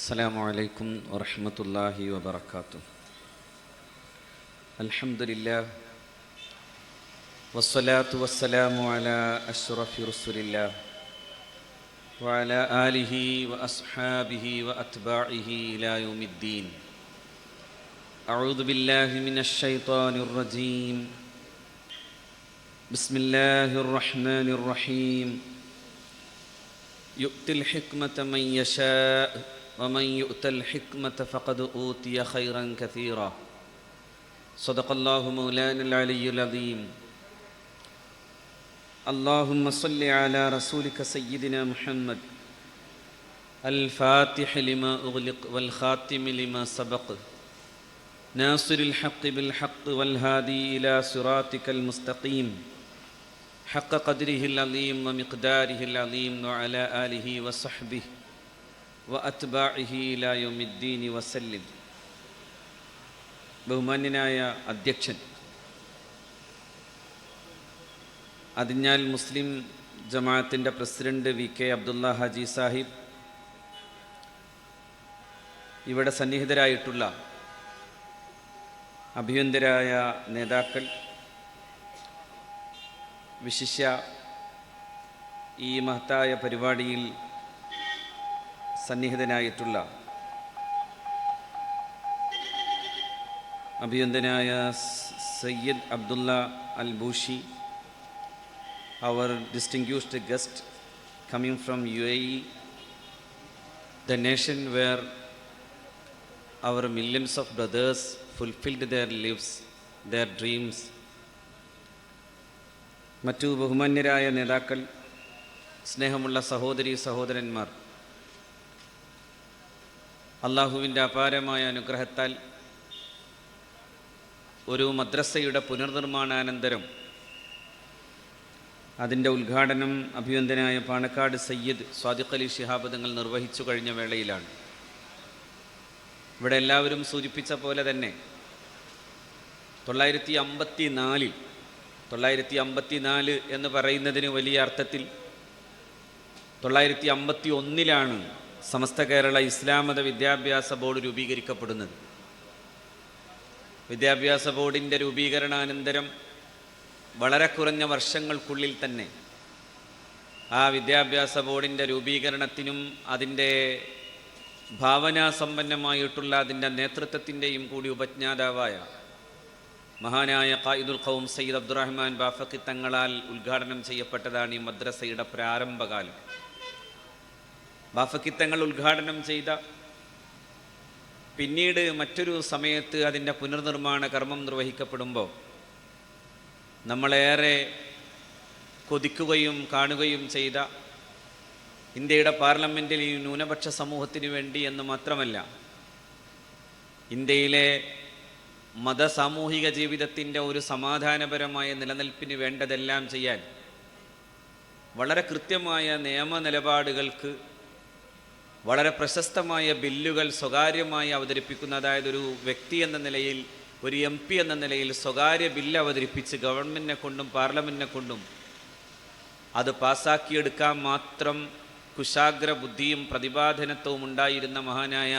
السلام عليكم ورحمة الله وبركاته. الحمد لله والصلاة والسلام على أشرف رسل الله وعلى آله وأصحابه وأتباعه إلى يوم الدين. أعوذ بالله من الشيطان الرجيم. بسم الله الرحمن الرحيم. يؤتي الحكمة من يشاء ومن يؤت الحكمة فقد أوتي خيرا كثيرا. صدق الله مولانا العلي العظيم. اللهم صل على رسولك سيدنا محمد. الفاتح لما أغلق والخاتم لما سبق. ناصر الحق بالحق والهادي إلى صراطك المستقيم. حق قدره العظيم ومقداره العظيم وعلى آله وصحبه. വഅത്ബാഇഹി ഇലാ യൗമിദ്ദീൻ വസല്ലിം. ബഹുമാന്യനായ അധ്യക്ഷൻ അതിഞ്ഞാൽ മുസ്ലിം ജമാഅത്തിന്റെ president V K Abdulla Haji Sahib ഇവിടെ സന്നിഹിതരായിട്ടുള്ള അഭ്യന്തരായ നേതാക്കൾ വിശിഷ്യ ഈ മഹത്തായ പരിപാടിയിൽ സന്നിഹിതനായിട്ടുള്ള അഭിയന്തനായ Sayyid Abdulla al Bushi our distinguished guest coming from U A E the nation where our millions of brothers fulfilled their lives their dreams മറ്റു ബഹുമാന്യരായ നേതാക്കൾ സ്നേഹമുള്ള സഹോദരി സഹോദരന്മാർ അള്ളാഹുവിന്റെ അപാരമായ അനുഗ്രഹത്താൽ ഒരു മദ്രസയുടെ പുനർനിർമ്മാണാനന്തരം അതിന്റെ ഉദ്ഘാടനം അഭിനന്ദനായ പാണക്കാട് സയ്യിദ് സ്വാദിഖ് അലി ശിഹാബ് തങ്ങൾ നിർവഹിച്ചു കഴിഞ്ഞ വേളയിലാണ്. ഇവിടെ എല്ലാവരും സൂചിപ്പിച്ച പോലെ തന്നെ തൊള്ളായിരത്തി അമ്പത്തി നാലിൽ തൊള്ളായിരത്തി അമ്പത്തി നാല് എന്ന് പറയുന്നതിന് വലിയ അർത്ഥത്തിൽ തൊള്ളായിരത്തി അമ്പത്തി ഒന്നിലാണ് സമസ്ത കേരള ഇസ്ലാമത വിദ്യാഭ്യാസ ബോർഡ് രൂപീകരിക്കപ്പെടുന്നത്. വിദ്യാഭ്യാസ ബോർഡിന്റെ രൂപീകരണാനന്തരം വളരെ കുറഞ്ഞ വർഷങ്ങൾക്കുള്ളിൽ തന്നെ ആ വിദ്യാഭ്യാസ ബോർഡിന്റെ രൂപീകരണത്തിനും അതിന്റെ ഭാവനാസമ്പന്നമായിട്ടുള്ള അതിന്റെ നേതൃത്വത്തിന്റെയും കൂടി ഉപജ്ഞാതാവായ മഹാനായ ഖായിദുൽ ഖൗം സയ്യിദ് അബ്ദുറഹ്മാൻ ബാഫക്കി തങ്ങളാൽ ഉദ്ഘാടനം ചെയ്യപ്പെട്ടതാണ് ഈ മദ്രസയുടെ പ്രാരംഭകാലം. ബാഫക്കി തങ്ങൾ ഉദ്ഘാടനം ചെയ്ത പിന്നീട് മറ്റൊരു സമയത്ത് അതിന്റെ പുനർനിർമ്മാണ കർമ്മം നിർവഹിക്കപ്പെടുമ്പോൾ നമ്മളേറെ കൊതിക്കുകയും കാണുകയും ചെയ്ത ഇന്ത്യയുടെ പാർലമെന്റിൽ ഈ ന്യൂനപക്ഷ സമൂഹത്തിന് വേണ്ടി എന്ന് മാത്രമല്ല ഇന്ത്യയിലെ മത സാമൂഹിക ജീവിതത്തിന്റെ ഒരു സമാധാനപരമായ നിലനിൽപ്പിന് വേണ്ടതെല്ലാം ചെയ്യാൻ വളരെ കൃത്യമായ നിയമ നിലപാടുകൾക്ക് വളരെ പ്രശസ്തമായ ബില്ലുകൾ സ്വകാര്യമായി അവതരിപ്പിക്കുന്ന അതായത് ഒരു വ്യക്തി എന്ന നിലയിൽ ഒരു എം പി എന്ന നിലയിൽ സ്വകാര്യ ബില്ല് അവതരിപ്പിച്ച് ഗവൺമെന്റിനെ കൊണ്ടും പാർലമെന്റിനെ കൊണ്ടും അത് പാസ്സാക്കിയെടുക്കാൻ മാത്രം കുശാഗ്ര ബുദ്ധിയും പ്രതിപാദനത്വവും ഉണ്ടായിരുന്ന മഹാനായ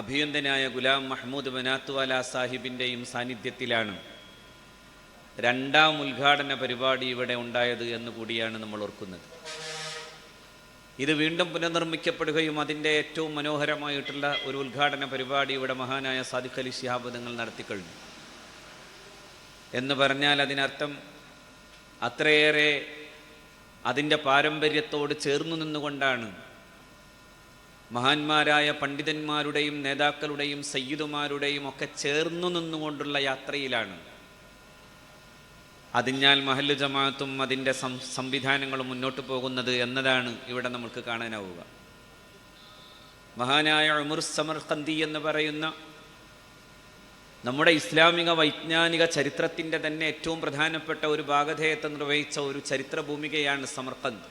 അഭിയന്തനായ ഗുലാം മഹ്മൂദ് മനാത്തുവാല സാഹിബിന്റെയും സാന്നിധ്യത്തിലാണ് രണ്ടാം ഉദ്ഘാടന പരിപാടി ഇവിടെ ഉണ്ടായത് എന്ന് കൂടിയാണ് നമ്മൾ ഓർക്കുന്നത്. ഇത് വീണ്ടും പുനർനിർമ്മിക്കപ്പെടുകയും അതിന്റെ ഏറ്റവും മനോഹരമായിട്ടുള്ള ഒരു ഉദ്ഘാടന പരിപാടി ഇവിടെ മഹാനായ സാദിഖ് അലി ശിഹാബ് നിങ്ങൾ നടത്തിക്കഴിഞ്ഞു. എന്ന് പറഞ്ഞാൽ അതിനർത്ഥം അത്രയേറെ അതിന്റെ പാരമ്പര്യത്തോട് ചേർന്നു നിന്നുകൊണ്ടാണ് മഹാന്മാരായ പണ്ഡിതന്മാരുടെയും നേതാക്കളുടെയും സയ്യിദുമാരുടെയും ഒക്കെ ചേർന്നു നിന്നുകൊണ്ടുള്ള യാത്രയിലാണ് അതിഞ്ഞാൽ മഹല്ല് ജമാഅത്തും അതിന്റെ സംവിധാനങ്ങളും മുന്നോട്ട് പോകുന്നത് എന്നതാണ് ഇവിടെ നമുക്ക് കാണാനാവുക. മഹാനായ ഉമർ സമർഖന്തി എന്ന് പറയുന്ന നമ്മുടെ ഇസ്ലാമിക വൈജ്ഞാനിക ചരിത്രത്തിന്റെ തന്നെ ഏറ്റവും പ്രധാനപ്പെട്ട ഒരു ഭാഗധേയത്തെ നിർവഹിച്ച ഒരു ചരിത്ര ഭൂമികയാണ് സമർഖന്ത്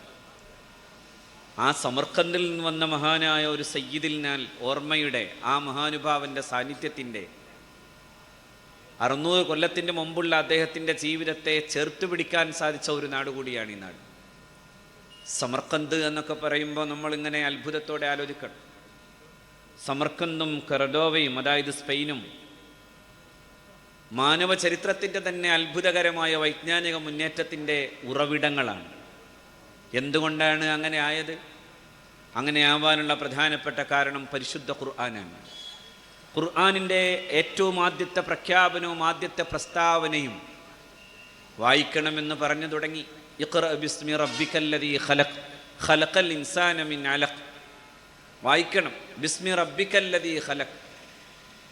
ആ സമർഖന്തിൽ നിന്ന് വന്ന മഹാനായ ഒരു സയ്യിദിനാൽ ഓർമ്മയുടെ ആ മഹാനുഭാവന്റെ സാന്നിധ്യത്തിന്റെ അറുന്നൂറ് കൊല്ലത്തിന്റെ മുമ്പുള്ള അദ്ദേഹത്തിന്റെ ജീവിതത്തെ ചേർത്ത് പിടിക്കാൻ സാധിച്ച ഒരു നാട് കൂടിയാണ് ഈ നാട്. സമർക്കന്ത് എന്നൊക്കെ പറയുമ്പോൾ നമ്മളിങ്ങനെ അത്ഭുതത്തോടെ ആലോചിക്കണം. സമർക്കന്തും കറഡോവയും അതായത് സ്പെയിനും മാനവ ചരിത്രത്തിന്റെ തന്നെ അത്ഭുതകരമായ വൈജ്ഞാനിക മുന്നേറ്റത്തിന്റെ ഉറവിടങ്ങളാണ്. എന്തുകൊണ്ടാണ് അങ്ങനെ ആയത്? അങ്ങനെ ആവാനുള്ള പ്രധാനപ്പെട്ട കാരണം പരിശുദ്ധ ഖുർആനാണ്. ഖുർആാനിന്റെ ഏറ്റവും ആദ്യത്തെ പ്രഖ്യാപനവും ആദ്യത്തെ പ്രസ്താവനയും വായിക്കണമെന്ന് പറഞ്ഞു തുടങ്ങി. ഇഖ്റ ബിസ്മി റബ്ബിക്കല്ലദീ ഖലഖ് ഖലഖൽ ഇൻസാന മിൻ അലഖ്. വായിക്കണം. ബിസ്മി റബ്ബിക്കല്ലദീ ഖലഖ്.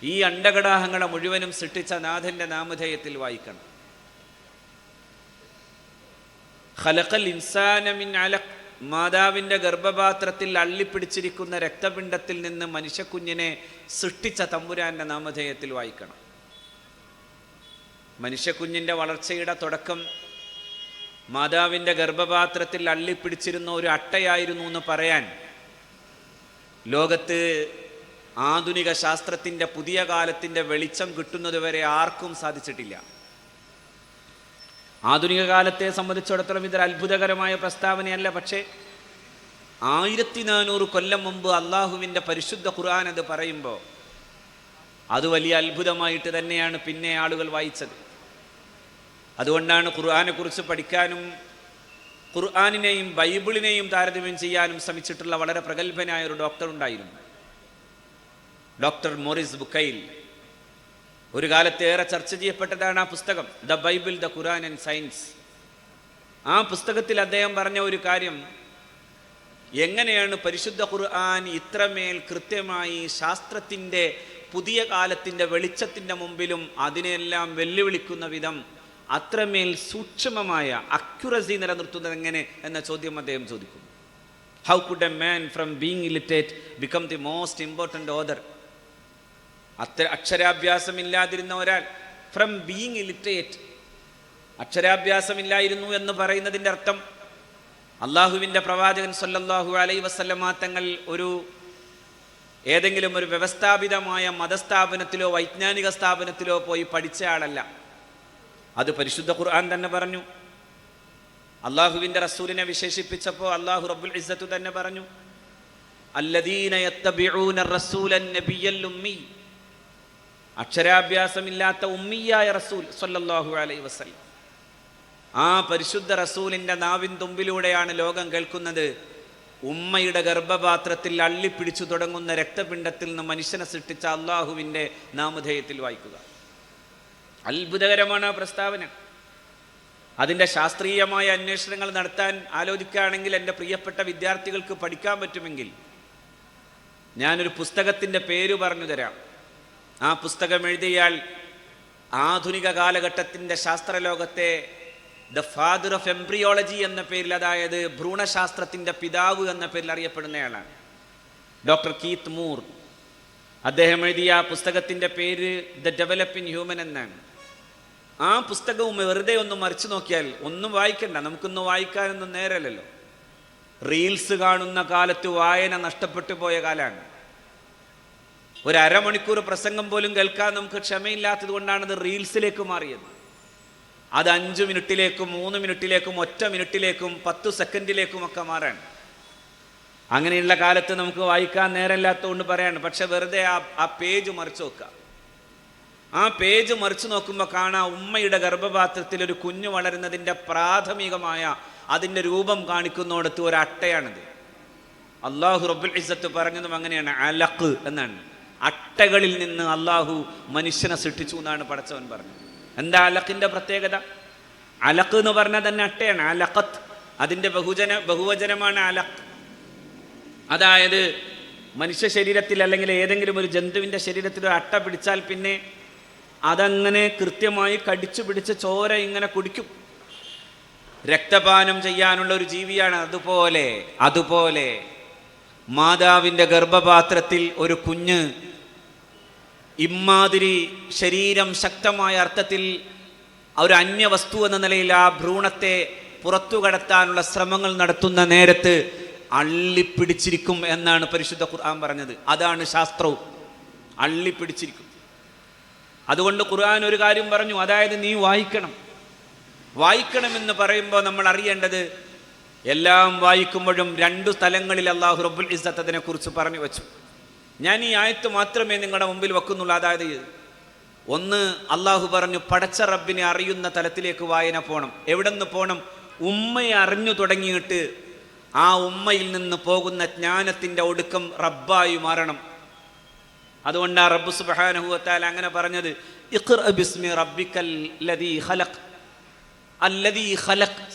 ഈ അണ്ടകടാഹങ്ങളെ മുഴുവനും സൃഷ്ടിച്ച നാഥന്റെ നാമധേയത്തിൽ വായിക്കണം. ഖലഖൽ ഇൻസാന മിൻ അലഖ്. മാതാവിന്റെ ഗർഭപാത്രത്തിൽ അള്ളിപ്പിടിച്ചിരിക്കുന്ന രക്തപിണ്ഡത്തിൽ നിന്ന് മനുഷ്യക്കുഞ്ഞിനെ സൃഷ്ടിച്ച തമ്പുരാന്റെ നാമധേയത്തിൽ വായിക്കണം. മനുഷ്യക്കുഞ്ഞിന്റെ വളർച്ചയുടെ തുടക്കം മാതാവിന്റെ ഗർഭപാത്രത്തിൽ അള്ളിപ്പിടിച്ചിരുന്ന ഒരു അട്ടയായിരുന്നു എന്ന് പറയാൻ ലോകത്ത് ആധുനിക ശാസ്ത്രത്തിന്റെ പുതിയ കാലത്തിന്റെ വെളിച്ചം കിട്ടുന്നതുവരെ ആർക്കും സാധിച്ചിട്ടില്ല. ആധുനിക കാലത്തെ സംബന്ധിച്ചിടത്തോളം ഇതൊരു അത്ഭുതകരമായ പ്രസ്താവനയല്ല. പക്ഷേ ആയിരത്തി നാനൂറ് കൊല്ലം മുമ്പ് അള്ളാഹുവിന്റെ പരിശുദ്ധ ഖുർആൻ അത് പറയുമ്പോൾ അത് വലിയ അത്ഭുതമായിട്ട് തന്നെയാണ് പിന്നെ ആളുകൾ വായിച്ചത്. അതുകൊണ്ടാണ് ഖുർആാനെക്കുറിച്ച് പഠിക്കാനും ഖുർആാനിനെയും ബൈബിളിനെയും താരതമ്യം ചെയ്യാനും ശ്രമിച്ചിട്ടുള്ള വളരെ പ്രഗത്ഭനായ ഒരു ഡോക്ടർ ഉണ്ടായിരുന്നു. Doctor Maurice Bucaille. ഒരു കാലത്ത് ഏറെ ചർച്ച ചെയ്യപ്പെട്ടതാണ് ആ പുസ്തകം the Bible the Quran and science. ആ പുസ്തകത്തിൽ അദ്ദേഹം പറഞ്ഞ ഒരു കാര്യം എങ്ങനെയാണ് പരിശുദ്ധ ഖുർആൻ ഇത്രമേൽ കൃത്യമായി ശാസ്ത്രത്തിന്റെ പുതിയ കാലത്തിന്റെ വെളിച്ചത്തിന്റെ മുമ്പിലും അതിനെല്ലാം വെല്ലുവിളിക്കുന്ന വിധം അത്രമേൽ സൂക്ഷ്മമായ അക്യുറസി നിലനിർത്തുന്നത് എങ്ങനെ എന്ന ചോദ്യം അദ്ദേഹം ചോദിക്കും how could a man from being illiterate become the most important author അത്ര അക്ഷരാഭ്യാസമില്ലാതിരുന്ന ഒരാൾ ഫ്രം ബീങ് ഇലിറ്ററേറ്റ് അക്ഷരാഭ്യാസമില്ലായിരുന്നു എന്ന് പറയുന്നതിന്റെ അർത്ഥം അള്ളാഹുവിന്റെ പ്രവാചകൻ സല്ലല്ലാഹു അലൈ വസല്ലമ തങ്ങൾ ഒരു ഏതെങ്കിലും ഒരു വ്യവസ്ഥാപിതമായ മതസ്ഥാപനത്തിലോ വൈജ്ഞാനിക സ്ഥാപനത്തിലോ പോയി പഠിച്ച ആളല്ല. അത് പരിശുദ്ധ ഖുർആൻ തന്നെ പറഞ്ഞു. അള്ളാഹുവിന്റെ റസൂലിനെ വിശേഷിപ്പിച്ചപ്പോൾ അള്ളാഹു റബ്ബുൽ ഇസ്സത്തു തന്നെ പറഞ്ഞു. അല്ലദീന റസൂലൻ നബിയൽ അക്ഷരാഭ്യാസമില്ലാത്ത ഉമ്മിയായ റസൂൽ സൊല്ലാഹു അലൈ വസല്ലം. ആ പരിശുദ്ധ റസൂലിന്റെ നാവിൻ തുമ്പിലൂടെയാണ് ലോകം കേൾക്കുന്നത്. ഉമ്മയുടെ ഗർഭപാത്രത്തിൽ അള്ളിപ്പിടിച്ചു തുടങ്ങുന്ന രക്തപിണ്ഡത്തിൽ നിന്ന് മനുഷ്യനെ സൃഷ്ടിച്ച അള്ളാഹുവിന്റെ നാമധേയത്തിൽ വായിക്കുക. അത്ഭുതകരമാണ് ആ പ്രസ്താവന. അതിന്റെ ശാസ്ത്രീയമായ അന്വേഷണങ്ങൾ നടത്താൻ ആലോചിക്കുകയാണെങ്കിൽ എന്റെ പ്രിയപ്പെട്ട വിദ്യാർത്ഥികൾക്ക് പഠിക്കാൻ പറ്റുമെങ്കിൽ ഞാനൊരു പുസ്തകത്തിന്റെ പേര് പറഞ്ഞു തരാം. ആ പുസ്തകം എഴുതിയാൽ ആധുനിക കാലഘട്ടത്തിന്റെ ശാസ്ത്രലോകത്തെ ദ ഫാദർ ഓഫ് എംബ്രിയോളജി എന്ന പേരിൽ അതായത് ഭ്രൂണശാസ്ത്രത്തിന്റെ പിതാവ് എന്ന പേരിൽ അറിയപ്പെടുന്നയാളാണ്. Doctor Keith Moore. അദ്ദേഹം എഴുതിയ ആ പുസ്തകത്തിന്റെ പേര് ദ ഡെവലപ്പിംഗ് ഹ്യൂമൻ എന്നാണ്. ആ പുസ്തകവും വെറുതെ ഒന്ന് മറിച്ചു നോക്കിയാൽ ഒന്നും വായിക്കണ്ട നമുക്കൊന്ന് വായിക്കാനൊന്നും നേരമല്ലല്ലോ റീൽസ് കാണുന്ന കാലത്ത് വായന നഷ്ടപ്പെട്ടു പോയ കാലമാണ്. ഒരു അരമണിക്കൂർ പ്രസംഗം പോലും കേൾക്കാൻ നമുക്ക് ക്ഷമയില്ലാത്തത് കൊണ്ടാണ് ഇത് റീൽസിലേക്ക് മാറിയത്. അത് അഞ്ച് മിനിറ്റിലേക്കും മൂന്ന് മിനിറ്റിലേക്കും ഒറ്റ മിനിറ്റിലേക്കും പത്ത് സെക്കൻഡിലേക്കും ഒക്കെ മാറാൻ. അങ്ങനെയുള്ള കാലത്ത് നമുക്ക് വായിക്കാൻ നേരമില്ലാത്തതുകൊണ്ട് പറയാണ് പക്ഷെ വെറുതെ ആ ആ പേജ് മറിച്ച് നോക്കുക. ആ പേജ് മറിച്ച് നോക്കുമ്പോൾ കാണാം ഉമ്മയുടെ ഗർഭപാത്രത്തിൽ ഒരു കുഞ്ഞു വളരുന്നതിന്റെ പ്രാഥമികമായ അതിന്റെ രൂപം കാണിക്കുന്നിടത്ത് ഒരു അട്ടയാണിത്. അള്ളാഹു റബുൽ ഇസത്ത് പറഞ്ഞതും അങ്ങനെയാണ് അലക്ക് എന്നാണ്. അട്ടകളിൽ നിന്ന് അള്ളാഹു മനുഷ്യനെ സൃഷ്ടിച്ചു എന്നാണ് പടച്ചവൻ പറഞ്ഞത്. എന്താ അലക്കിന്റെ പ്രത്യേകത? അലക്ക് എന്ന് പറഞ്ഞാൽ തന്നെ അട്ടയാണ്. അലക്കത്ത് അതിന്റെ ബഹുജന ബഹുവചനമാണ് അലക്ക് അതായത് മനുഷ്യ ശരീരത്തിൽ അല്ലെങ്കിൽ ഏതെങ്കിലും ഒരു ജന്തുവിന്റെ ശരീരത്തിൽ ഒരു അട്ട പിടിച്ചാൽ പിന്നെ അതങ്ങനെ കൃത്യമായി കടിച്ചു പിടിച്ച് ചോര ഇങ്ങനെ കുടിക്കും. രക്തപാനം ചെയ്യാനുള്ള ഒരു ജീവിയാണ് അതുപോലെ അതുപോലെ. മാതാവിന്റെ ഗർഭപാത്രത്തിൽ ഒരു കുഞ്ഞ് ഇമ്മാതിരി ശരീരം ശക്തമായ അർത്ഥത്തിൽ ഒരു അന്യവസ്തു എന്ന നിലയിൽ ആ ഭ്രൂണത്തെ പുറത്തു കടത്താനുള്ള ശ്രമങ്ങൾ നടത്തുന്ന നേരത്ത് അള്ളിപ്പിടിച്ചിരിക്കും എന്നാണ് പരിശുദ്ധ ഖുർആൻ പറഞ്ഞത്. അതാണ് ശാസ്ത്രവും. അള്ളിപ്പിടിച്ചിരിക്കും. അതുകൊണ്ട് ഖുർആൻ ഒരു കാര്യം പറഞ്ഞു. അതായത് നീ വായിക്കണം. വായിക്കണമെന്ന് പറയുമ്പോൾ നമ്മൾ അറിയേണ്ടത് എല്ലാം വായിക്കുമ്പോഴും രണ്ടു സ്ഥലങ്ങളിൽ അള്ളാഹു റബ്ബുൽ ഇസ്സത്ത് അതിനെക്കുറിച്ച് പറഞ്ഞു വെച്ചു. ഞാൻ ഈ ആയത്ത് മാത്രമേ നിങ്ങളുടെ മുമ്പിൽ വെക്കുന്നുള്ളൂ. അതായത് ഒന്ന് അള്ളാഹു പറഞ്ഞു പടച്ച റബ്ബിനെ അറിയുന്ന തലത്തിലേക്ക് വായന പോണം. എവിടെ നിന്ന് പോണം? ഉമ്മയെ അറിഞ്ഞു തുടങ്ങിയിട്ട് ആ ഉമ്മയിൽ നിന്ന് പോകുന്ന ജ്ഞാനത്തിന്റെ ഒടുക്കം റബ്ബായി മാറണം. അതുകൊണ്ട് ആ റബ്ബ് സുബാനഹുവത്താൽ അങ്ങനെ പറഞ്ഞത് ബിസ്മി റബ്ബിക്കൽ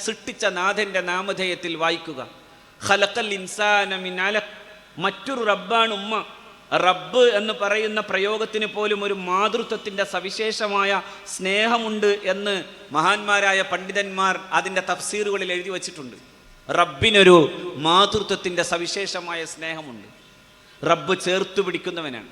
സൃഷ്ടിച്ച നാഥന്റെ നാമധേയത്തിൽ വായിക്കുക. ഇൻസാന മിൻ അലഖ്. മറ്റൊരു റബ്ബാണ് ഉമ്മ. റബ്ബ് എന്ന് പറയുന്ന പ്രയോഗത്തിന് പോലും ഒരു മാതൃത്വത്തിന്റെ സവിശേഷമായ സ്നേഹമുണ്ട് എന്ന് മഹാന്മാരായ പണ്ഡിതന്മാർ അതിന്റെ തഫ്സീറുകളിൽ എഴുതി വച്ചിട്ടുണ്ട്. റബ്ബിനൊരു മാതൃത്വത്തിന്റെ സവിശേഷമായ സ്നേഹമുണ്ട്. റബ്ബ് ചേർത്തു പിടിക്കുന്നവനാണ്.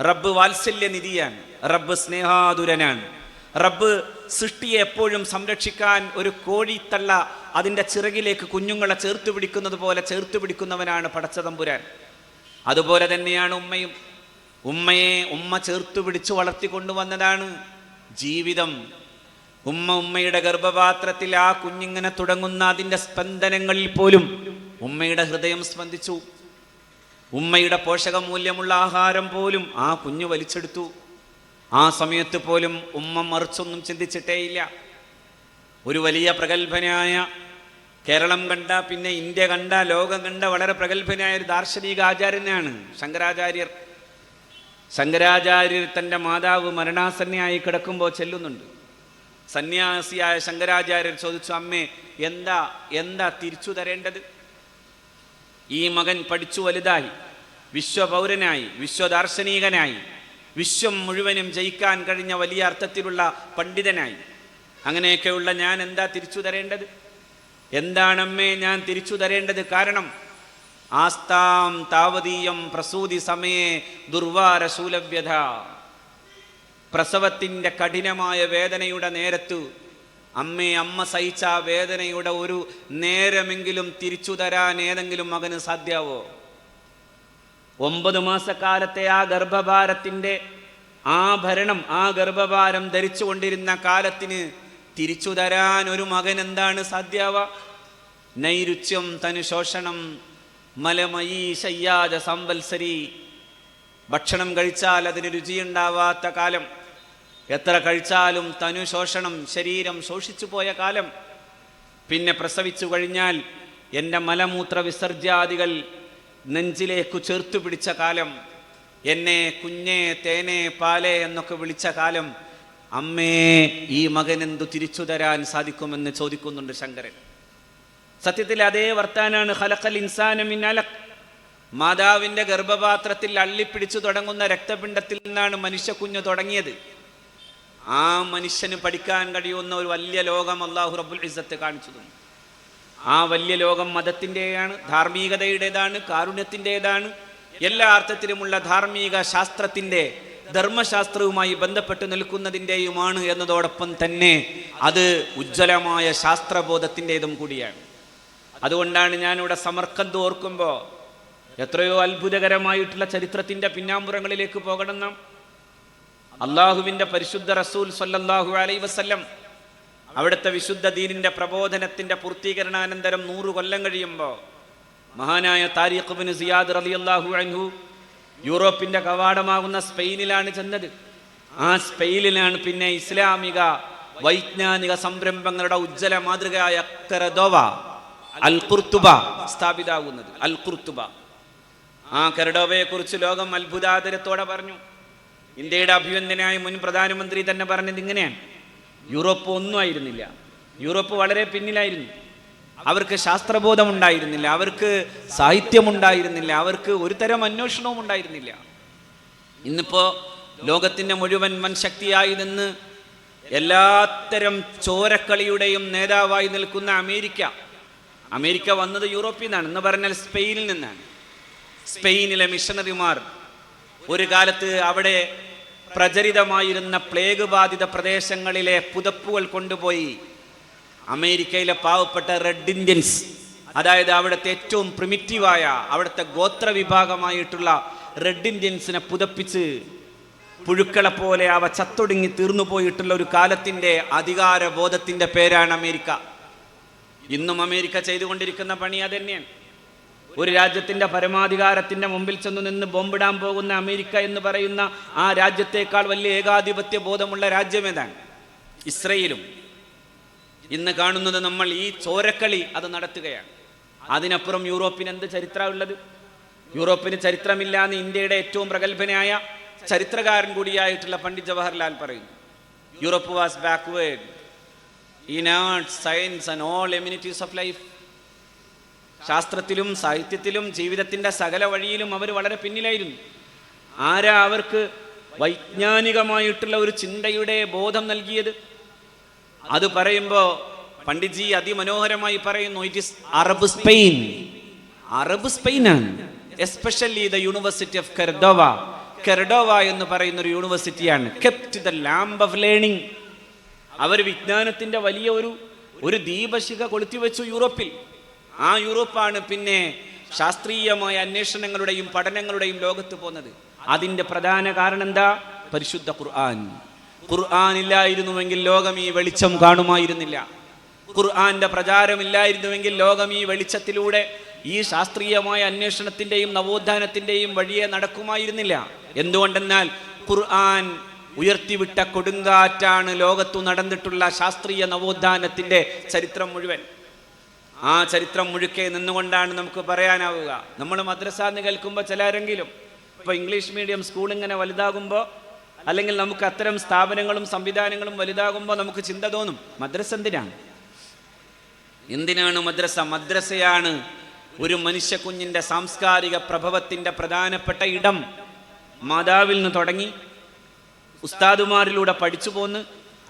റബ്ബ് വാത്സല്യനിധിയാണ് റബ്ബ് സ്നേഹാതുരനാണ്. റബ്ബ് സൃഷ്ടിയെ എപ്പോഴും സംരക്ഷിക്കാൻ ഒരു കോഴിത്തള്ള അതിന്റെ ചിറകിലേക്ക് കുഞ്ഞുങ്ങളെ ചേർത്ത് പിടിക്കുന്നത് പോലെ ചേർത്ത് പിടിക്കുന്നവനാണ് പടച്ചതമ്പുരാൻ. അതുപോലെ തന്നെയാണ് ഉമ്മയും. ഉമ്മയെ ഉമ്മ ചേർത്ത് പിടിച്ച് വളർത്തിക്കൊണ്ടുവന്നതാണ് ജീവിതം. ഉമ്മ ഉമ്മയുടെ ഗർഭപാത്രത്തിൽ ആ കുഞ്ഞിങ്ങനെ തുടങ്ങുന്ന അതിന്റെ സ്പന്ദനങ്ങളിൽ പോലും ഉമ്മയുടെ ഹൃദയം സ്പന്ദിച്ചു. ഉമ്മയുടെ പോഷകമൂല്യമുള്ള ആഹാരം പോലും ആ കുഞ്ഞു വലിച്ചെടുത്തു. ആ സമയത്ത് പോലും ഉമ്മ മറിച്ചൊന്നും ചിന്തിച്ചിട്ടേയില്ല. ഒരു വലിയ പ്രഗത്ഭനായ കേരളം കണ്ട പിന്നെ ഇന്ത്യ കണ്ട ലോകം കണ്ട വളരെ പ്രഗത്ഭനായ ഒരു ദാർശനിക ആചാര്യനാണ് ശങ്കരാചാര്യർ. ശങ്കരാചാര്യർ തന്റെ മാതാവ് മരണാസന്നയായി കിടക്കുമ്പോൾ ചെല്ലുന്നുണ്ട്. സന്യാസിയായ ശങ്കരാചാര്യർ ചോദിച്ചു അമ്മേ എന്താ എന്താ തിരിച്ചു തരേണ്ടത്? ഈ മകൻ പഠിച്ചു വലുതായി വിശ്വപൗരനായി വിശ്വദാർശനികനായി വിശ്വം മുഴുവനും ജയിക്കാൻ കഴിഞ്ഞ വലിയ അർത്ഥത്തിലുള്ള പണ്ഡിതനായി. അങ്ങനെയൊക്കെയുള്ള ഞാൻ എന്താ തിരിച്ചു തരേണ്ടത്? എന്താണമ്മേ ഞാൻ തിരിച്ചു തരേണ്ടത് കാരണം? ആസ്താം താവതീയം പ്രസൂതി സമയേ ദുർവാര ശൂലവ്യത പ്രസവത്തിന്റെ കഠിനമായ വേദനയുടെ നേരത്തു അമ്മേ അമ്മ സഹിച്ച ആ വേദനയുടെ ഒരു നേരമെങ്കിലും തിരിച്ചു തരാൻ ഏതെങ്കിലും മകന് സാധ്യാവോ? ഒമ്പത് മാസക്കാലത്തെ ആ ഗർഭഭാരത്തിന്റെ ആഭരണം ഭരണം ആ ഗർഭഭാരം ധരിച്ചുകൊണ്ടിരുന്ന കാലത്തിന് തിരിച്ചു തരാൻ ഒരു മകൻ എന്താണ് സാധ്യാവ? നൈരുച്യം തനു ശോഷണം മലമയീ ശയ്യാജ സംവത്സരി. ഭക്ഷണം കഴിച്ചാൽ അതിന് രുചിയുണ്ടാവാത്ത കാലം. എത്ര കഴിച്ചാലും തനു ശോഷണം ശരീരം ശോഷിച്ചു പോയ കാലം. പിന്നെ പ്രസവിച്ചു കഴിഞ്ഞാൽ എന്റെ മലമൂത്ര വിസർജ്യാദികൾ നെഞ്ചിലേക്കു ചേർത്തു പിടിച്ച കാലം. എന്നെ കുഞ്ഞേ തേനെ പാലേ എന്നൊക്കെ വിളിച്ച കാലം. അമ്മേ ഈ മകൻ എന്തു തിരിച്ചു തരാൻ സാധിക്കുമെന്ന് ചോദിക്കുന്നുണ്ട് ശങ്കരൻ. സത്യത്തിൽ അതേ വർത്താനാണ് ഹലക്കൽ ഇൻസാനമിൻ അലക് മാതാവിന്റെ ഗർഭപാത്രത്തിൽ അള്ളിപ്പിടിച്ചു തുടങ്ങുന്ന രക്തപിണ്ഡത്തിൽ നിന്നാണ് മനുഷ്യ കുഞ്ഞു തുടങ്ങിയത്. ആ മനുഷ്യന് പഠിക്കാൻ കഴിയുന്ന ഒരു വലിയ ലോകം അള്ളാഹു റബുൽ ഇസ്സത്ത് കാണിച്ചു തന്നു. ആ വലിയ ലോകം മതത്തിന്റെയാണ് ധാർമ്മികതയുടേതാണ് കാരുണ്യത്തിന്റെതാണ് എല്ലാ അർത്ഥത്തിലുമുള്ള ധാർമ്മിക ശാസ്ത്രത്തിന്റെ ധർമ്മശാസ്ത്രവുമായി ബന്ധപ്പെട്ട് നിൽക്കുന്നതിന്റെയുമാണ് എന്നതോടൊപ്പം തന്നെ അത് ഉജ്ജ്വലമായ ശാസ്ത്രബോധത്തിന്റെതും കൂടിയാണ്. അതുകൊണ്ടാണ് ഞാനിവിടെ സമർക്കന്ത് ഓർക്കുമ്പോൾ എത്രയോ അത്ഭുതകരമായിട്ടുള്ള ചരിത്രത്തിന്റെ പിന്നാമ്പുറങ്ങളിലേക്ക് പോകണം നാം. അള്ളാഹുവിന്റെ പരിശുദ്ധ റസൂൽ സല്ലല്ലാഹു അലൈ വസ്ല്ലം അവിടുത്തെ വിശുദ്ധ ദീനിന്റെ പ്രബോധനത്തിന്റെ പൂർത്തീകരണാനന്തരം നൂറ് കൊല്ലം കഴിയുമ്പോൾ മഹാനായ താരിഖ് ബിൻ സിയാദ് റളിയല്ലാഹു അൻഹു യൂറോപ്പിന്റെ കവാടമാകുന്ന സ്പെയിനിലാണ് ചെന്നത്. ആ സ്പെയിനിലാണ് പിന്നെ ഇസ്ലാമിക വൈജ്ഞാനിക സംരംഭങ്ങളുടെ ഉജ്ജ്വല മാതൃകയായ കരദോവ അൽ ഖുർത്തുബ സ്ഥാപിതാകുന്നത്. അൽ ഖുർത്തുബ ആ കെറഡോവയെ കുറിച്ച് ലോകം അത്ഭുതാദരത്തോടെ പറഞ്ഞു. ഇന്ത്യയുടെ അഭിനന്ദനായ മുൻ പ്രധാനമന്ത്രി തന്നെ പറഞ്ഞത് ഇങ്ങനെയാണ്. യൂറോപ്പ് ഒന്നും ആയിരുന്നില്ല. യൂറോപ്പ് വളരെ പിന്നിലായിരുന്നു. അവർക്ക് ശാസ്ത്രബോധം ഉണ്ടായിരുന്നില്ല അവർക്ക് സാഹിത്യമുണ്ടായിരുന്നില്ല അവർക്ക് ഒരു തരം അന്വേഷണവും ഉണ്ടായിരുന്നില്ല. ഇന്നിപ്പോ ലോകത്തിന്റെ മുഴുവൻ വൻശക്തിയായി നിന്ന് എല്ലാത്തരം ചോരക്കളിയുടെയും നേതാവായി നിൽക്കുന്ന അമേരിക്ക. അമേരിക്ക വന്നത് യൂറോപ്പിൽ നിന്നാണ് എന്ന് പറഞ്ഞാൽ സ്പെയിനിൽ നിന്നാണ്. സ്പെയിനിലെ മിഷണറിമാർ ഒരു കാലത്ത് അവിടെ പ്രചരിതമായിരുന്ന പ്ലേഗ് ബാധിത പ്രദേശങ്ങളിലെ പുതപ്പുകൾ കൊണ്ടുപോയി അമേരിക്കയിലെ പാവപ്പെട്ട റെഡ് ഇന്ത്യൻസ് അതായത് അവിടുത്തെ ഏറ്റവും പ്രിമിറ്റീവായ അവിടുത്തെ ഗോത്ര വിഭാഗമായിട്ടുള്ള റെഡ് ഇന്ത്യൻസിനെ പുതപ്പിച്ച് പുഴുക്കളെ പോലെ അവ ചത്തൊടുങ്ങി തീർന്നു പോയിട്ടുള്ള ഒരു കാലത്തിന്റെ അധികാരബോധത്തിന്റെ പേരാണ് അമേരിക്ക. ഇന്നും അമേരിക്ക ചെയ്തുകൊണ്ടിരിക്കുന്ന പണി അതന്നെയാണ്. ഒരു രാജ്യത്തിന്റെ പരമാധികാരത്തിന്റെ മുമ്പിൽ ചെന്ന് നിന്ന് ബോംബിടാൻ പോകുന്ന അമേരിക്ക എന്ന് പറയുന്ന ആ രാജ്യത്തേക്കാൾ വലിയ ഏകാധിപത്യ ബോധമുള്ള രാജ്യം ഏതാണ്? ഇസ്രയേലും. ഇന്ന് കാണുന്നത് നമ്മൾ ഈ ചോരക്കളി അത് നടത്തുകയാണ്. അതിനപ്പുറം യൂറോപ്പിന് എന്ത് ചരിത്രമുള്ളത് യൂറോപ്പിന് ചരിത്രമില്ല എന്ന് ഇന്ത്യയുടെ ഏറ്റവും പ്രഗത്ഭനായ ചരിത്രകാരൻ കൂടിയായിട്ടുള്ള പണ്ഡിറ്റ് ജവഹർലാൽ പറയുന്നു. Europe was backward in arts science and all amenities of life ശാസ്ത്രത്തിലും സാഹിത്യത്തിലും ജീവിതത്തിന്റെ സകല വഴിയിലും അവർ വളരെ പിന്നിലായിരുന്നു. ആരാ അവർക്ക് വൈജ്ഞാനികമായിട്ടുള്ള ഒരു ചിന്തയുടെ ബോധം നൽകിയത്? അത് പറയുമ്പോൾ പണ്ഡിറ്റ്ജി അതിമനോഹരമായി പറയുന്നു it is Arab Spain Arab സ്പെയിനാണ് especially the university of Cordova Cordova എന്ന് പറയുന്ന ഒരു യൂണിവേഴ്സിറ്റിയാണ് kept the lamp of learning അവർ വിജ്ഞാനത്തിന്റെ വലിയ ഒരു ഒരു ദീപശിഖ കൊളുത്തിവെച്ചു യൂറോപ്പിൽ. ആ യൂറോപ്പാണ് പിന്നെ ശാസ്ത്രീയമായ അന്വേഷണങ്ങളുടെയും പഠനങ്ങളുടെയും ലോകത്ത് പോകുന്നത് അതിന്റെ പ്രധാന കാരണം എന്താ? പരിശുദ്ധ ഖുർആൻ. ഖുർആൻ ഇല്ലായിരുന്നുവെങ്കിൽ ലോകം ഈ വെളിച്ചം കാണുമായിരുന്നില്ല. ഖുർആന്റെ പ്രചാരമില്ലായിരുന്നുവെങ്കിൽ ലോകം ഈ വെളിച്ചത്തിലൂടെ ഈ ശാസ്ത്രീയമായ അന്വേഷണത്തിന്റെയും നവോത്ഥാനത്തിന്റെയും വഴിയെ നടക്കുമായിരുന്നില്ല. എന്തുകൊണ്ടെന്നാൽ ഖുർആൻ ഉയർത്തിവിട്ട കൊടുങ്കാറ്റാണ് ലോകത്തു നടന്നിട്ടുള്ള ശാസ്ത്രീയ നവോത്ഥാനത്തിന്റെ ചരിത്രം മുഴുവൻ. ആ ചരിത്രം മുഴുക്കെ നിന്നുകൊണ്ടാണ് നമുക്ക് പറയാനാവുക. നമ്മൾ മദ്രസ എന്ന് കേൾക്കുമ്പോൾ ചിലരെങ്കിലും ഇപ്പൊ ഇംഗ്ലീഷ് മീഡിയം സ്കൂൾ ഇങ്ങനെ വലുതാകുമ്പോൾ അല്ലെങ്കിൽ നമുക്ക് അത്തരം സ്ഥാപനങ്ങളും സംവിധാനങ്ങളും വലുതാകുമ്പോൾ നമുക്ക് ചിന്ത തോന്നും മദ്രസ എന്തിനാണ്? എന്തിനാണ് മദ്രസ? മദ്രസയാണ് ഒരു മനുഷ്യ കുഞ്ഞിന്റെ സാംസ്കാരിക പ്രഭവത്തിന്റെ പ്രധാനപ്പെട്ട ഇടം. മാതാവിൽ നിന്ന് തുടങ്ങി ഉസ്താദുമാരിലൂടെ പഠിച്ചു പോന്ന്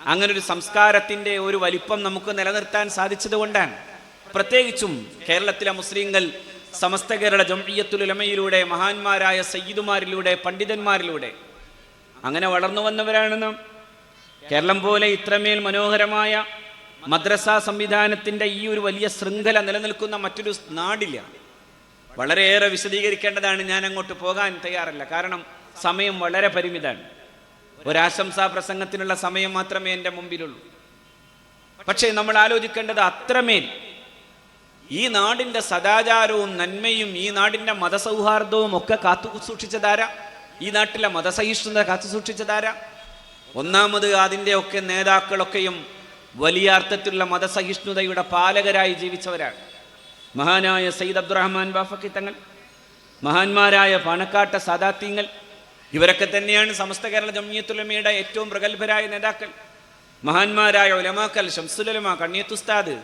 അങ്ങനെ ഒരു സംസ്കാരത്തിന്റെ ഒരു വലിപ്പം നമുക്ക് നിലനിർത്താൻ സാധിച്ചതുകൊണ്ടാണ് പ്രത്യേകിച്ചും കേരളത്തിലെ മുസ്ലിങ്ങൾ സമസ്ത കേരള ജംഇയ്യത്തുലമയിലൂടെ മഹാന്മാരായ സയ്യിദുമാരിലൂടെ പണ്ഡിതന്മാരിലൂടെ അങ്ങനെ വളർന്നു വന്നവരാണ് നാം. കേരളം പോലെ ഇത്രമേൽ മനോഹരമായ മദ്രസ സംവിധാനത്തിന്റെ ഈ ഒരു വലിയ ശൃംഖല നിലനിൽക്കുന്ന മറ്റൊരു നാടില്ല. വളരെയേറെ വിശദീകരിക്കേണ്ടതാണ് ഞാൻ അങ്ങോട്ട് പോകാൻ തയ്യാറല്ല. കാരണം സമയം വളരെ പരിമിതമാണ്. ഒരാശംസാ പ്രസംഗത്തിനുള്ള സമയം മാത്രമേ എന്റെ മുമ്പിലുള്ളൂ. പക്ഷേ നമ്മൾ ആലോചിക്കേണ്ടത് അത്രമേൽ ഈ നാടിന്റെ സദാചാരവും നന്മയും ഈ നാടിന്റെ മതസൗഹാർദ്ദവും ഒക്കെ കാത്തു സൂക്ഷിച്ചതാരാ ഈ നാട്ടിലെ മതസഹിഷ്ണുത കാത്തു സൂക്ഷിച്ചതാരാ? ഒന്നാമത് അതിന്റെ ഒക്കെ നേതാക്കളൊക്കെയും വലിയ അർത്ഥത്തിലുള്ള മതസഹിഷ്ണുതയുടെ പാലകരായി ജീവിച്ചവരാണ്. മഹാനായ സയ്യിദ് അബ്ദുറഹ്മാൻ ബാഫക്കി തങ്ങൾ മഹാന്മാരായ പാണക്കാട്ട സാദാത്യങ്ങൾ ഇവരൊക്കെ തന്നെയാണ് സമസ്ത കേരള ജമിയത്തുലമയുടെ ഏറ്റവും പ്രഗത്ഭരായ നേതാക്കൾ. മഹാന്മാരായ ഉലമാക്കൽ ഷംസുലമ കണ്ണിയത്തുസ്താദ്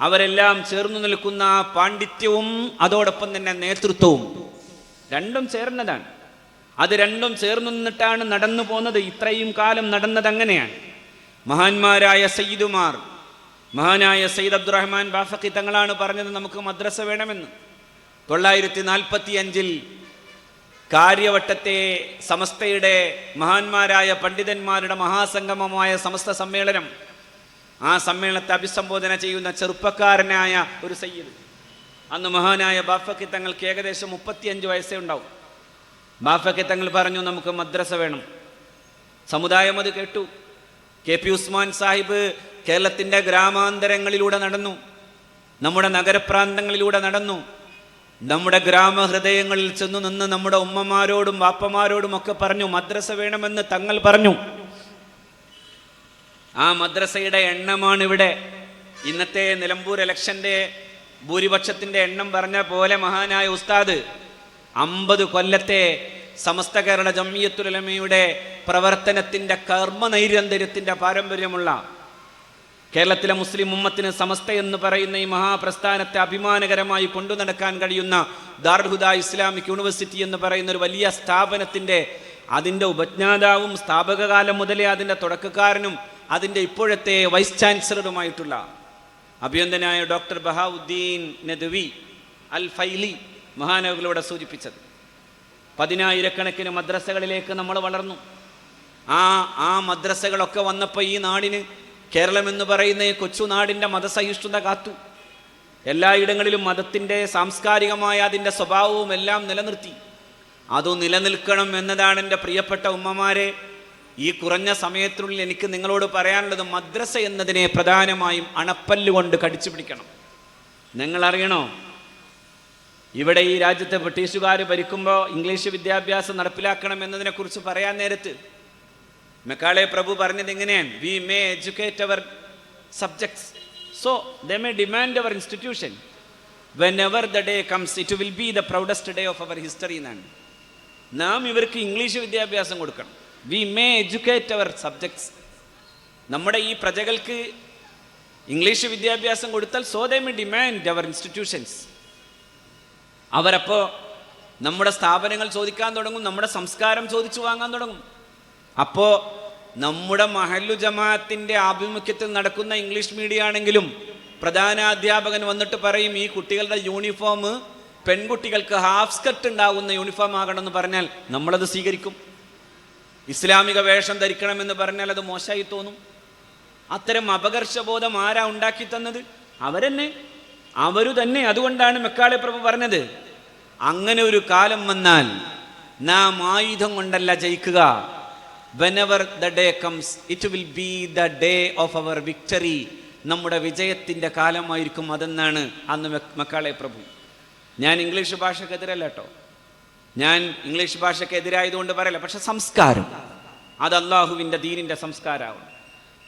അവരെല്ലാം ചേർന്നു നിൽക്കുന്ന ആ പാണ്ഡിത്യവും അതോടൊപ്പം തന്നെ നേതൃത്വവും രണ്ടും ചേർന്നതാണ്. അത് രണ്ടും ചേർന്നു നിന്നിട്ടാണ് നടന്നു പോന്നത്. ഇത്രയും കാലം നടന്നത് അങ്ങനെയാണ്. മഹാന്മാരായ സയ്യിദുമാർ മഹാനായ സയ്യിദ് അബ്ദുറഹ്മാൻ ബാഫക്കി തങ്ങളാണ് പറഞ്ഞത് നമുക്ക് മദ്രസ വേണമെന്ന്. തൊള്ളായിരത്തി നാൽപ്പത്തി അഞ്ചിൽ കാര്യവട്ടത്തെ സമസ്തയുടെ മഹാന്മാരായ പണ്ഡിതന്മാരുടെ മഹാസംഗമമായ സമസ്ത സമ്മേളനം ആ സമ്മേളനത്തെ അഭിസംബോധന ചെയ്യുന്ന ചെറുപ്പക്കാരനായ ഒരു സയ്യിദ്. അന്ന് മഹാനായ ബാഫക്കി തങ്ങൾക്ക് ഏകദേശം മുപ്പത്തിയഞ്ച് വയസ്സേ ഉണ്ടാവും. ബാഫക്കി തങ്ങൾ പറഞ്ഞു നമുക്ക് മദ്രസ വേണം. സമുദായം അത് കേട്ടു. കെ പി ഉസ്മാൻ സാഹിബ് കേരളത്തിന്റെ ഗ്രാമാന്തരങ്ങളിലൂടെ നടന്നു. നമ്മുടെ നഗരപ്രാന്തങ്ങളിലൂടെ നടന്നു. നമ്മുടെ ഗ്രാമഹൃദയങ്ങളിൽ ചെന്നു നിന്ന് നമ്മുടെ ഉമ്മമാരോടും വാപ്പമാരോടും ഒക്കെ പറഞ്ഞു മദ്രസ വേണമെന്ന് തങ്ങൾ പറഞ്ഞു. ആ മദ്രസയുടെ എണ്ണമാണ് ഇവിടെ ഇന്നത്തെ നിലമ്പൂർ ഇലക്ഷന്റെ ഭൂരിപക്ഷത്തിന്റെ എണ്ണം പറഞ്ഞ പോലെ മഹാനായ ഉസ്താദ് അമ്പത് കൊല്ലത്തെ സമസ്ത കേരള ജമ്മിയത്തുലമയുടെ പ്രവർത്തനത്തിന്റെ കർമ്മനൈരന്തര്യത്തിന്റെ പാരമ്പര്യമുള്ള കേരളത്തിലെ മുസ്ലിം ഉമ്മത്തിന് സമസ്ത എന്ന് പറയുന്ന ഈ മഹാപ്രസ്ഥാനത്തെ അഭിമാനകരമായി കൊണ്ടു നടക്കാൻ കഴിയുന്ന ദാർഹുദ ഇസ്ലാമിക് യൂണിവേഴ്സിറ്റി എന്ന് പറയുന്ന ഒരു വലിയ സ്ഥാപനത്തിന്റെ അതിന്റെ ഉപജ്ഞാതാവും സ്ഥാപകകാലം മുതലേ അതിന്റെ തുടക്കക്കാരനും അതിന്റെ ഇപ്പോഴത്തെ വൈസ് ചാൻസലറുമായിട്ടുള്ള അഭിയന്തനായ ഡോക്ടർ ബഹാവുദ്ദീൻ നദ്വി അൽ ഫൈലി മഹാനവകളോടെ സൂചിപ്പിച്ചത്. പതിനായിരക്കണക്കിന് മദ്രസകളിലേക്ക് നമ്മൾ വളർന്നു. ആ ആ മദ്രസകളൊക്കെ വന്നപ്പോൾ ഈ നാടിന് കേരളം എന്ന് പറയുന്ന ഈ കൊച്ചുനാടിന്റെ മതസഹിഷ്ണുത കാത്തു. എല്ലായിടങ്ങളിലും മതത്തിന്റെ സാംസ്കാരികമായ അതിന്റെ സ്വഭാവവും എല്ലാം നിലനിർത്തി. അത് നിലനിൽക്കണം എന്നതാണ് എന്റെ പ്രിയപ്പെട്ട ഉമ്മമാരെ. ഈ കുറഞ്ഞ സമയത്തിനുള്ളിൽ എനിക്ക് നിങ്ങളോട് പറയാനുള്ളത് മദ്രസ എന്നതിനെ പ്രധാനമായും അണപ്പല്ലുകൊണ്ട് കടിച്ചു പിടിക്കണം. നിങ്ങൾ അറിയണോ ഇവിടെ ഈ രാജ്യത്തെ ബ്രിട്ടീഷുകാർ ഭരിക്കുമ്പോൾ ഇംഗ്ലീഷ് വിദ്യാഭ്യാസം നടപ്പിലാക്കണം എന്നതിനെക്കുറിച്ച് പറയാൻ നേരത്ത് മെക്കാളെ പ്രഭു പറഞ്ഞത് എങ്ങനെയാണ്? We may educate our subjects so they may demand our institution whenever the day comes it will be the proudest day of our history എന്നാണ്. നാം ഇവർക്ക് ഇംഗ്ലീഷ് വിദ്യാഭ്യാസം കൊടുക്കണം. We may educate our subjects നമ്മുടെ ഈ പ്രജകൾക്ക് ഇംഗ്ലീഷ് വിദ്യാഭ്യാസം കൊടുത്താൽ so they may demand our institutions അവരപ്പോൾ നമ്മുടെ സ്ഥാപനങ്ങൾ ചോദിക്കാൻ തുടങ്ങും നമ്മുടെ സംസ്കാരം ചോദിച്ചു വാങ്ങാൻ തുടങ്ങും. അപ്പോൾ നമ്മുടെ മഹല്ലു ജമാഅത്തിന്റെ ആഭിമുഖ്യത്തിൽ നടക്കുന്ന ഇംഗ്ലീഷ് മീഡിയം ആണെങ്കിലും പ്രധാന അധ്യാപകൻ വന്നിട്ട് പറയും ഈ കുട്ടികളുടെ യൂണിഫോം പെൺകുട്ടികൾക്ക് ഹാഫ് സ്കർട്ട് ഉണ്ടാകുന്ന യൂണിഫോം ആകണമെന്ന് പറഞ്ഞാൽ നമ്മളത് സ്വീകരിക്കും. ഇസ്ലാമിക വേഷം ധരിക്കണമെന്ന് പറഞ്ഞാൽ അത് മോശമായി തോന്നും. അത്തരം അപകർഷബോധം ആരാ ഉണ്ടാക്കി തന്നത്? അവരെന്നെ. അവരു തന്നെ. അതുകൊണ്ടാണ് മെക്കാളെ പ്രഭു പറഞ്ഞത് അങ്ങനെ ഒരു കാലം വന്നാൽ നാം ആയുധം കൊണ്ടല്ല ജയിക്കുക. Whenever the day comes it will be the day of our victory നമ്മുടെ വിജയത്തിന്റെ കാലമായിരിക്കും അതെന്നാണ് അന്ന് മക്കാളെ പ്രഭു. ഞാൻ ഇംഗ്ലീഷ് ഭാഷക്കെതിരല്ല കേട്ടോ ഞാൻ ഇംഗ്ലീഷ് ഭാഷയ്ക്ക് എതിരായതുകൊണ്ട് പറയല്ല പക്ഷെ സംസ്കാരം അത് അള്ളാഹുവിന്റെ ദീനിന്റെ സംസ്കാരമാണ്.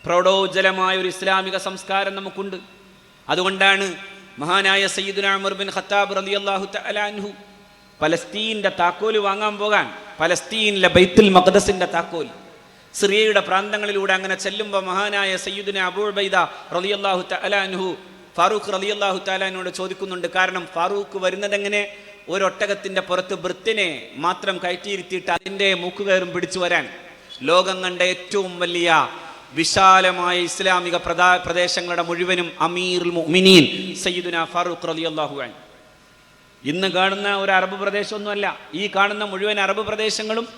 പ്രൗഢോജ്ജലമായ ഒരു ഇസ്ലാമിക സംസ്കാരം നമുക്കുണ്ട്. അതുകൊണ്ടാണ് മഹാനായ സയ്യിദുന ഉമർ ബിൻ ഖത്താബ് റളിയല്ലാഹു തആല അൻഹു. പലസ്തീന്റെ താക്കോൽ വാങ്ങാൻ പോകാൻ പലസ്തീനിലെ ബൈത്തുൽ മഖദസിന്റെ താക്കോൽ സിറിയയുടെ പ്രാന്തങ്ങളിലൂടെ അങ്ങനെ ചെല്ലുമ്പോൾ മഹാനായ സയ്യിദുന അബൂബൈദ റളിയല്ലാഹു തആല അൻഹു ഫാറൂഖ് റളിയല്ലാഹു തലാനോട് ചോദിക്കുന്നുണ്ട് കാരണം ഫാറൂഖ് വരുന്നതെങ്ങനെ? ഒരൊട്ടകത്തിന്റെ പുറത്ത് വൃത്തിനെ മാത്രം കയറ്റിയിരുത്തിയിട്ട് അതിന്റെ മൂക്കുകയറും പിടിച്ചു വരാൻ. ലോകം കണ്ട ഏറ്റവും വലിയ വിശാലമായ ഇസ്ലാമിക പ്രദാ പ്രദേശങ്ങളുടെ മുഴുവനും അമീർ മുഅ്മിനീൻ സയ്യിദുന ഫാറൂഖ് റളിയല്ലാഹു അൻഹു. ഇന്ന് കാണുന്ന ഒരു അറബ് പ്രദേശമൊന്നുമല്ല. ഈ കാണുന്ന മുഴുവൻ അറബ് പ്രദേശങ്ങളും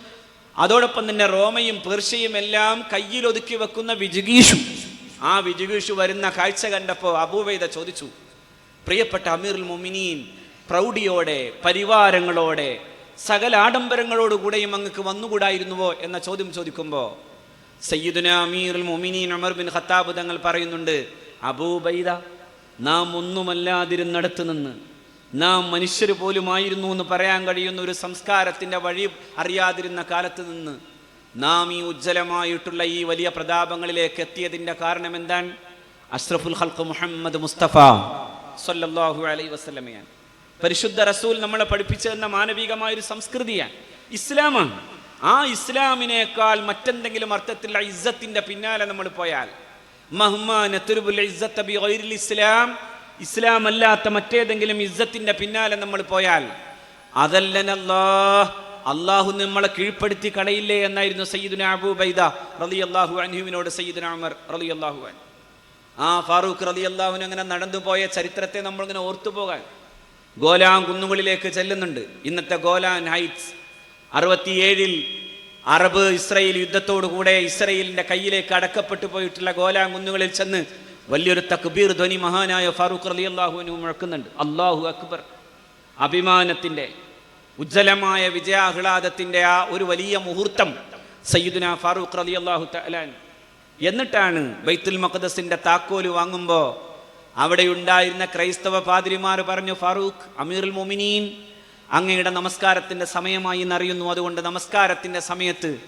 അതോടൊപ്പം തന്നെ റോമയും പേർഷ്യയും എല്ലാം കയ്യിൽ ഒതുക്കി വെക്കുന്ന വിജുഗീഷു. ആ വിജുഗീഷു വരുന്ന കാഴ്ച കണ്ടപ്പോൾ അബൂവൈദ ചോദിച്ചു പ്രിയപ്പെട്ട അമീർ മൊമിനീൻ പ്രൗഢിയോടെ പരിവാരങ്ങളോടെ സകല ആഡംബരങ്ങളോടുകൂടെയും അങ്ങക്ക് വന്നുകൂടായിരുന്നുവോ? എന്ന ചോദ്യം ചോദിക്കുമ്പോൾ സയ്യിദുന അമീറുൽ മൊമിനീൻ അമർ ബിൻ ഖത്താബ് തങ്ങൾ പറയുന്നുണ്ട് അബൂബൈദ നാം ഒന്നുമല്ലാതിരുന്നിടത്ത് നിന്ന് നാം മനുഷ്യർ പോലുമായിരുന്നു എന്ന് പറയാൻ കഴിയുന്ന ഒരു സംസ്കാരത്തിന്റെ വഴി അറിയാതിരുന്ന കാലത്ത് നിന്ന് നാം ഈ ഉജ്ജ്വലമായിട്ടുള്ള ഈ വലിയ പ്രതാപങ്ങളിലേക്ക് എത്തിയതിന്റെ കാരണം എന്താണ്? അഷ്റഫുൽ ഹൽക്ക് മുഹമ്മദ് മുസ്തഫ സല്ലല്ലാഹു അലൈ വസ്ലമയാണ് പരിശുദ്ധ റസൂൽ നമ്മളെ പഠിപ്പിച്ചതെന്ന മാനവികമായ ഒരു സംസ്കൃതിയാണ് ഇസ്ലാമാണ്. ആ ഇസ്ലാമിനേക്കാൾ മറ്റെന്തെങ്കിലും അർത്ഥത്തിലുള്ള ഇസ്സത്തിന്റെ പിന്നാലെ നമ്മൾ പോയാൽ ഗൈറിൽ ഇസ്ലാം ഇസ്ലാം അല്ലാത്ത മറ്റേതെങ്കിലും ഇസ്സത്തിന്റെ പിന്നാലെ നമ്മൾ പോയാൽ അതല്ലനല്ലാ അള്ളാഹു നമ്മളെ കീഴ്പ്പെടുത്തി കളയില്ലേ എന്നായിരുന്നു സയ്യിദുന അബൂബൈദ റളിയല്ലാഹു അൻഹുവിനോട് സയ്യിദുന ഉമർ റളിയല്ലാഹു അൻ ആ ഫാറൂഖ് റലി അള്ളാഹുവിന് അങ്ങനെ നടന്നു പോയ ചരിത്രത്തെ നമ്മളിങ്ങനെ ഓർത്തു പോകാൻ ഗോലാൻ കുന്നുകളിലേക്ക് ചെല്ലുന്നുണ്ട്. ഇന്നത്തെ ഗോലാൻ ഹൈറ്റ്സ് അറുപത്തിയേഴിൽ അറബ് ഇസ്രയേൽ യുദ്ധത്തോടുകൂടെ ഇസ്രയേലിന്റെ കയ്യിലേക്ക് അടക്കപ്പെട്ടു പോയിട്ടുള്ള ഗോലാൻ കുന്നുകളിൽ ചെന്ന് വലിയൊരു തക്ബീർ ധ്വനി മഹാനായ ഫാറൂഖ് അലി അള്ളാഹുവിന് മുഴക്കുന്നുണ്ട്. അള്ളാഹു അക്ബർ. അഭിമാനത്തിന്റെ ഉജ്ജ്വലമായ വിജയാഹ്ലാദത്തിന്റെ ആ ഒരു വലിയ മുഹൂർത്തം സയ്യിദുന ഫാറൂഖ് അലി അള്ളാഹു തലാൻ എന്നിട്ടാണ് ബൈത്തുൽ മഖദസിന്റെ താക്കോൽ വാങ്ങുമ്പോൾ അവിടെ ഉണ്ടായിരുന്ന ക്രൈസ്തവ പാതിരിമാർ പറഞ്ഞു ഫാറൂഖ് അമീറുൽ മൊമിനീൻ അങ്ങയുടെ നമസ്കാരത്തിന്റെ സമയമായി എന്നറിയുന്നു. അതുകൊണ്ട് നമസ്കാരത്തിന്റെ സമയത്ത്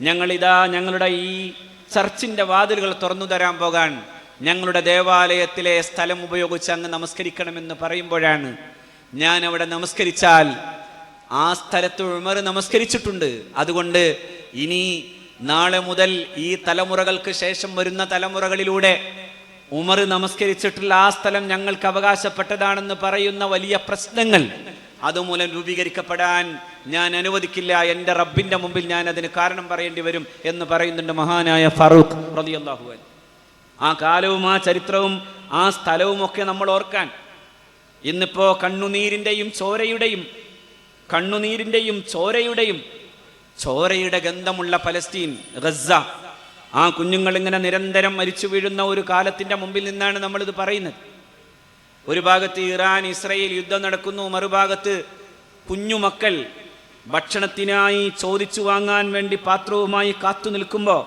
ഞങ്ങളിതാ ഞങ്ങളുടെ ഈ ചർച്ചിന്റെ വാതിലുകൾ തുറന്നു തരാൻ പോകാൻ ഞങ്ങളുടെ ദേവാലയത്തിലെ സ്ഥലം ഉപയോഗിച്ച് അങ്ങ് നമസ്കരിക്കണമെന്ന് പറയുമ്പോഴാണ് ഞാൻ അവിടെ നമസ്കരിച്ചാൽ ആ സ്ഥലത്ത് ഉമർ നമസ്കരിച്ചിട്ടുണ്ട്. അതുകൊണ്ട് ഇനി നാളെ മുതൽ ഈ തലമുറകൾക്ക് ശേഷം വരുന്ന തലമുറകളിലൂടെ ഉമർ നമസ്കരിച്ചിട്ടുള്ള ആ സ്ഥലം ഞങ്ങൾക്ക് അവകാശപ്പെട്ടതാണെന്ന് പറയുന്ന വലിയ പ്രശ്നങ്ങൾ അതുമൂലം രൂപീകരിക്കപ്പെടാൻ ഞാൻ അനുവദിക്കില്ല. എന്റെ റബ്ബിന്റെ മുമ്പിൽ ഞാൻ അതിന് കാരണം പറയേണ്ടി വരും എന്ന് പറയുന്നുണ്ട് മഹാനായ ഫറൂഖ് റളിയല്ലാഹു അൻ ആ കാലവും ആ ചരിത്രവും ആ സ്ഥലവും ഒക്കെ നമ്മൾ ഓർക്കാൻ. ഇന്നിപ്പോ കണ്ണുനീരിന്റെയും ചോരയുടെയും കണ്ണുനീരിന്റെയും ചോരയുടെയും ചോരയുടെ ഗന്ധമുള്ള പലസ്തീൻ ഗസ ആ കുഞ്ഞുങ്ങൾ ഇങ്ങനെ നിരന്തരം മരിച്ചു വീഴുന്ന ഒരു കാലത്തിന്റെ മുമ്പിൽ നിന്നാണ് നമ്മളിത് പറയുന്നത്. ഒരു ഭാഗത്ത് ഇറാൻ ഇസ്രയേൽ യുദ്ധം നടക്കുന്നു മറുഭാഗത്ത് കുഞ്ഞുമക്കൾ ഭക്ഷണത്തിനായി ചോദിച്ചു വാങ്ങാൻ വേണ്ടി പാത്രവുമായി കാത്തു നിൽക്കുമ്പോൾ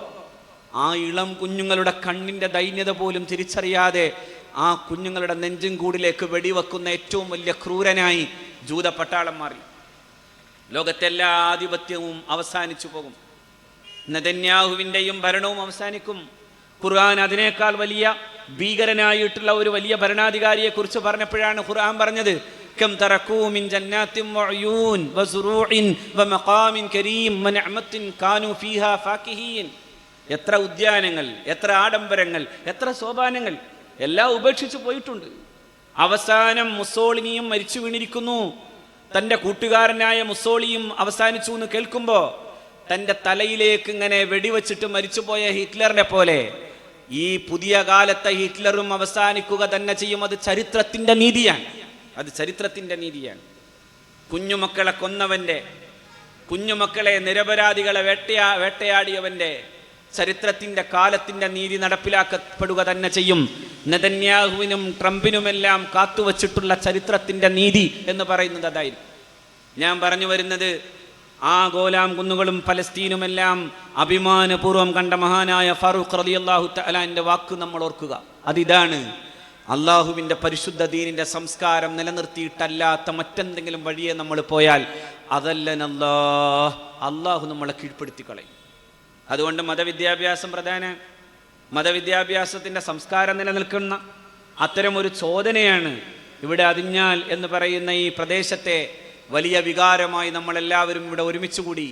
ആ ഇളം കുഞ്ഞുങ്ങളുടെ കണ്ണിന്റെ ദൈന്യത പോലും തിരിച്ചറിയാതെ ആ കുഞ്ഞുങ്ങളുടെ നെഞ്ചും കൂടിലേക്ക് വെടിവെക്കുന്ന ഏറ്റവും വലിയ ക്രൂരനായി ജൂത പട്ടാളം മാറി. ലോകത്തെല്ലാ ആധിപത്യവും അവസാനിച്ചു പോകും. നെതന്യാഹുവിന്റെയും ഭരണവും അവസാനിക്കും. ഖുർആൻ അതിനേക്കാൾ വലിയ ഭീകരനായിട്ടുള്ള ഒരു വലിയ ഭരണാധികാരിയെ കുറിച്ച് പറഞ്ഞപ്പോഴാണ് ഖുർആൻ പറഞ്ഞത് كم تركوا من جنات وعيون وزروع ومقام كريم ونعمة كانوا فيها فاكهين എത്ര ഉദ്യാനങ്ങൾ എത്ര ആഡംബരങ്ങൾ എത്ര സോപാനങ്ങൾ എല്ലാം ഉപേക്ഷിച്ചു പോയിട്ടുണ്ട് അവസാനം മുസോളിനിയും മരിച്ചു വീണിരിക്കുന്നു തൻ്റെ കൂട്ടുകാരനായ മുസോളിയും അവസാനിച്ചു എന്ന് കേൾക്കുമ്പോൾ തൻ്റെ തലയിലേക്ക് ഇങ്ങനെ വെടിവെച്ചിട്ട് മരിച്ചുപോയ ഹിറ്റ്ലറിനെ പോലെ ഈ പുതിയ കാലത്തെ ഹിറ്റ്ലറും അവസാനിക്കുക തന്നെ ചെയ്യും. അത് ചരിത്രത്തിന്റെ നീതിയാണ്. അത് ചരിത്രത്തിന്റെ നീതിയാണ്. കുഞ്ഞുമക്കളെ കൊന്നവന്റെ കുഞ്ഞുമക്കളെ നിരപരാധികളെ വേട്ടയാ വേട്ടയാടിയവന്റെ ചരിത്രത്തിന്റെ കാലത്തിന്റെ നീതി നടപ്പിലാക്കപ്പെടുക തന്നെ ചെയ്യും. നെതന്യാഹുവിനും ട്രംപിനുമെല്ലാം കാത്തുവച്ചിട്ടുള്ള ചരിത്രത്തിന്റെ നീതി എന്ന് പറയുന്നത് അതായിരുന്നു ഞാൻ പറഞ്ഞു വരുന്നത് ആ ഗോലാം കുന്നുകളും ഫലസ്തീനുമെല്ലാം അഭിമാനപൂർവം കണ്ട മഹാനായ ഫറൂഖ് റലി അള്ളാഹു വാക്ക് നമ്മൾ ഓർക്കുക. അതിതാണ് അള്ളാഹുവിന്റെ പരിശുദ്ധ ദീനിന്റെ സംസ്കാരം നിലനിർത്തിയിട്ടല്ലാത്ത മറ്റെന്തെങ്കിലും വഴിയെ നമ്മൾ പോയാൽ അതല്ലനല്ലാ അള്ളാഹു നമ്മളെ കീഴ്പ്പെടുത്തി കളയും അതുകൊണ്ട് മതവിദ്യാഭ്യാസം പ്രധാന. മതവിദ്യാഭ്യാസത്തിന്റെ സംസ്കാരം നിലനിൽക്കുന്ന ഒരു ചോദനയാണ് ഇവിടെ അതിഞ്ഞാൽ എന്ന് പറയുന്ന ഈ പ്രദേശത്തെ വലിയ വികാരമായി നമ്മളെല്ലാവരും ഇവിടെ ഒരുമിച്ച് കൂടി.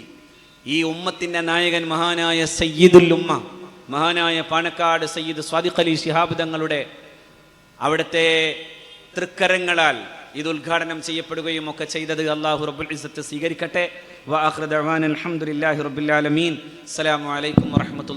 ഈ ഉമ്മത്തിന്റെ നായകൻ മഹാനായ സയ്യിദുൽ ഉമ്മ മഹാനായ പാണക്കാട് സയ്യിദ് സ്വാദിഖ് അലി ശിഹാബ് തങ്ങളുടെ അവിടുത്തെ തൃക്കരങ്ങളാൽ ഇത് ഉദ്ഘാടനം ചെയ്യപ്പെടുകയും ഒക്കെ ചെയ്തത് അള്ളാഹു റബുൽ ഇസത്ത് സ്വീകരിക്കട്ടെ. വാഹൃദ് അലഹമുല്ലാഹി റബുല്ലാലമീൻ അസ്സലാമു അലൈക്കും വാത്തു